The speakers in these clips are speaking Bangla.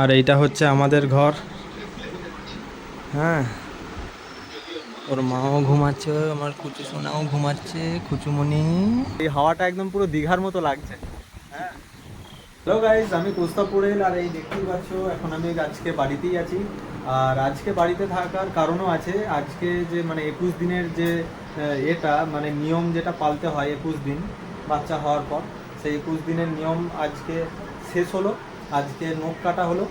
আর এইটা হচ্ছে আমাদের ঘর। হ্যাঁ। ওর মাও ঘুমাচ্ছে, আমার কুচু সোনাও ঘুমাচ্ছে, কুচুমণি। এই হাওয়াটা একদম পুরো দীঘার মতো লাগছে। হ্যাঁ। হ্যালো গাইজ আমি কুস্তাপুরেল আর এই দেখতেই পাচ্ছ, এখন আমি আজকে বাড়িতেই আছি। আর আজকে বাড়িতে থাকার কারণও আছে। আজকে যে মানে একুশ দিনের যে এটা মানে নিয়ম যেটা পালতে হয় একুশ দিন, বাচ্চা হওয়ার পর, সেই একুশ দিনের নিয়ম আজকে শেষ হলো। আজকে নখ কাটা হলো।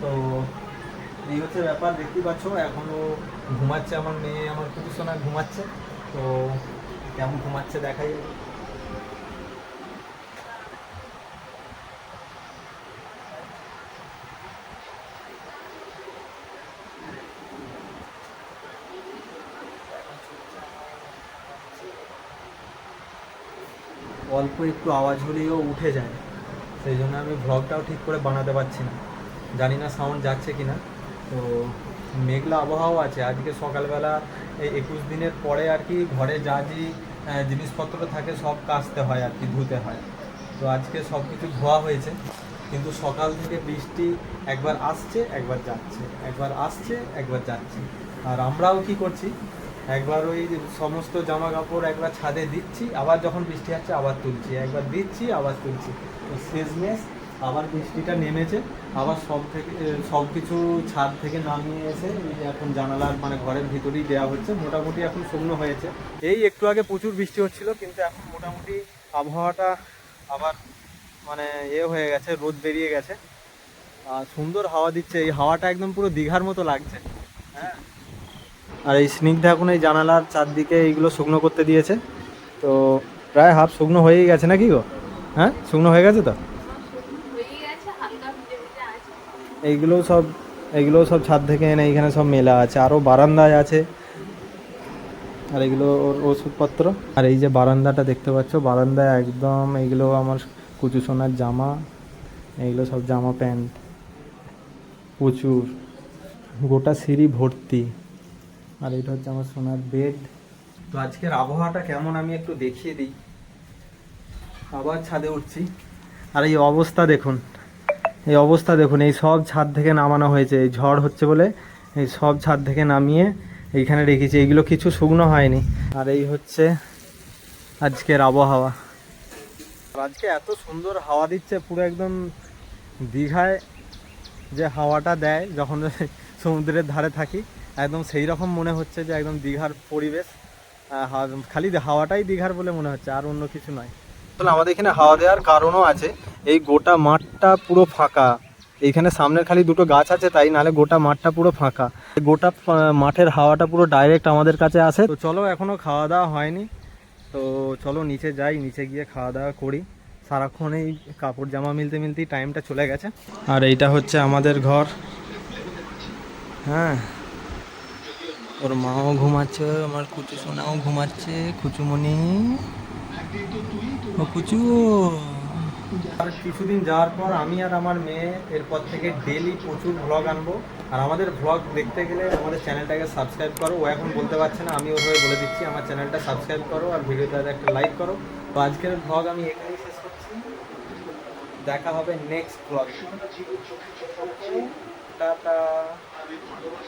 তো এই হচ্ছে ব্যাপার, দেখতেই পাচ্ছ, এখনও ঘুমাচ্ছে আমার মেয়ে, আমার কুটু সোনা ঘুমাচ্ছে। তো কেমন ঘুমাচ্ছে দেখাই। অল্প একটু আওয়াজ হলেও উঠে যায়। সেই জন্য আমি ভ্লগটাও ঠিক করে বানাতে পারছি না। জানি না সাউন্ড যাচ্ছে কি না তো মেঘলা আবহাওয়া আছে। আজকে সকালবেলা এই একুশ দিনের পরে আর কি ঘরে যা যে জিনিসপত্র থাকে সব কাচতে হয় আর কি, ধুতে হয়। তো আজকে সব কিছু ধোয়া হয়েছে। কিন্তু সকাল থেকে বৃষ্টি একবার আসছে, একবার যাচ্ছে। একবার আসছে, একবার যাচ্ছে। আর আমরাও কি করছি? একবার ওই সমস্ত জামা কাপড় একবার ছাদে দিচ্ছি, আবার যখন বৃষ্টি আসছে আবার তুলছি, একবার দিচ্ছি, আবার তুলছি। তো শেষমেশ আবার বৃষ্টিটা নেমেছে, আবার সব থেকে সব কিছু ছাদ থেকে নামিয়ে এসে এখন জানালার মানে ঘরের ভিতরেই দেওয়া হচ্ছে, মোটামুটি এখন শুকনো হয়েছে। এই একটু আগে প্রচুর বৃষ্টি হচ্ছিল, কিন্তু এখন মোটামুটি আবহাওয়াটা আবার মানে এ হয়ে গেছে, রোদ বেরিয়ে গেছে। আর সুন্দর হাওয়া দিচ্ছে, এই হাওয়াটা একদম পুরো দীঘার মতো লাগছে। হ্যাঁ। আর এই স্নিগ্ধা এখন এই জানালার চারদিকে এইগুলো শুকনো করতে দিয়েছে। তো প্রায় হাফ শুকনো হয়েই গেছে নাকি গো? হ্যাঁ? শুকনো হয়ে গেছে তো? এইগুলোও সব এইগুলোও সব ছাদ থেকে এনে এইখানে সব মেলা আছে আরও বারান্দায় আছে। আর এগুলো ওর ওষুধপত্র। আর এই যে বারান্দাটা দেখতে পাচ্ছ, বারান্দায় একদম এইগুলো আমার কুচু সোনার জামা, এইগুলো সব জামা প্যান্ট, প্রচুর। গোটা সিঁড়ি ভর্তি। আর এটা হচ্ছে আমার সোনার বেড তো আজকের আবহাওয়াটা কেমন আমি একটু দেখিয়ে দিই। আবার ছাদে উঠছি। আর এই অবস্থা দেখুন এই অবস্থা দেখুন এই সব ছাদ থেকে নামানো হয়েছে এই ঝড় হচ্ছে বলে এই সব ছাদ থেকে নামিয়ে এইখানে রেখেছি। এইগুলো কিছু শুকনো হয়নি। আর এই হচ্ছে আজকের আবহাওয়া। আর আজকে এত সুন্দর হাওয়া দিচ্ছে পুরো একদম দীঘায় যে হাওয়াটা দেয় যখন সমুদ্রের ধারে থাকি। একদম সেই রকম মনে হচ্ছে যে একদম দীঘার পরিবেশ খালি হাওয়াটাই দীঘার বলে মনে হচ্ছে আর অন্য কিছু নয়। আসলে আমাদের এখানে হাওয়া দেওয়ার কারণও আছে এই গোটা মাঠটা পুরো ফাঁকা। এইখানে সামনের খালি দুটো গাছ আছে তাই নাহলে গোটা মাঠটা পুরো ফাঁকা। গোটা মাঠের হাওয়াটা পুরো ডাইরেক্ট আমাদের কাছে আসে। তো চলো এখনও খাওয়া দাওয়া হয়নি তো চলো নিচে যাই নিচে গিয়ে খাওয়া দাওয়া করি। সারাক্ষণ এই কাপড় জামা মিলতে মিলতেই টাইমটা চলে গেছে। আর এইটা হচ্ছে আমাদের ঘর। হ্যাঁ ওর মাও ঘুমাচ্ছে, আমার কুচু সোনাও ঘুমাচ্ছে, কুচুমণি। ও কুচু। আর কিছুদিন যাওয়ার পর আমি আর আমার মেয়ে এরপর থেকে ডেলি প্রচুর ভ্লগ আনব। আর আমাদের ভ্লগ দেখতে গেলে আমাদের চ্যানেলটাকে সাবস্ক্রাইব করো। ও এখন বলতে পারছে না, আমি ওভাবে বলে দিচ্ছি, আমার চ্যানেলটা সাবস্ক্রাইব করো আর ভিডিওটাতে একটা লাইক করো। তো আজকের ভ্লগ আমি এখানেই শেষ করছি। দেখা হবে নেক্সট ভ্লগ টাটা।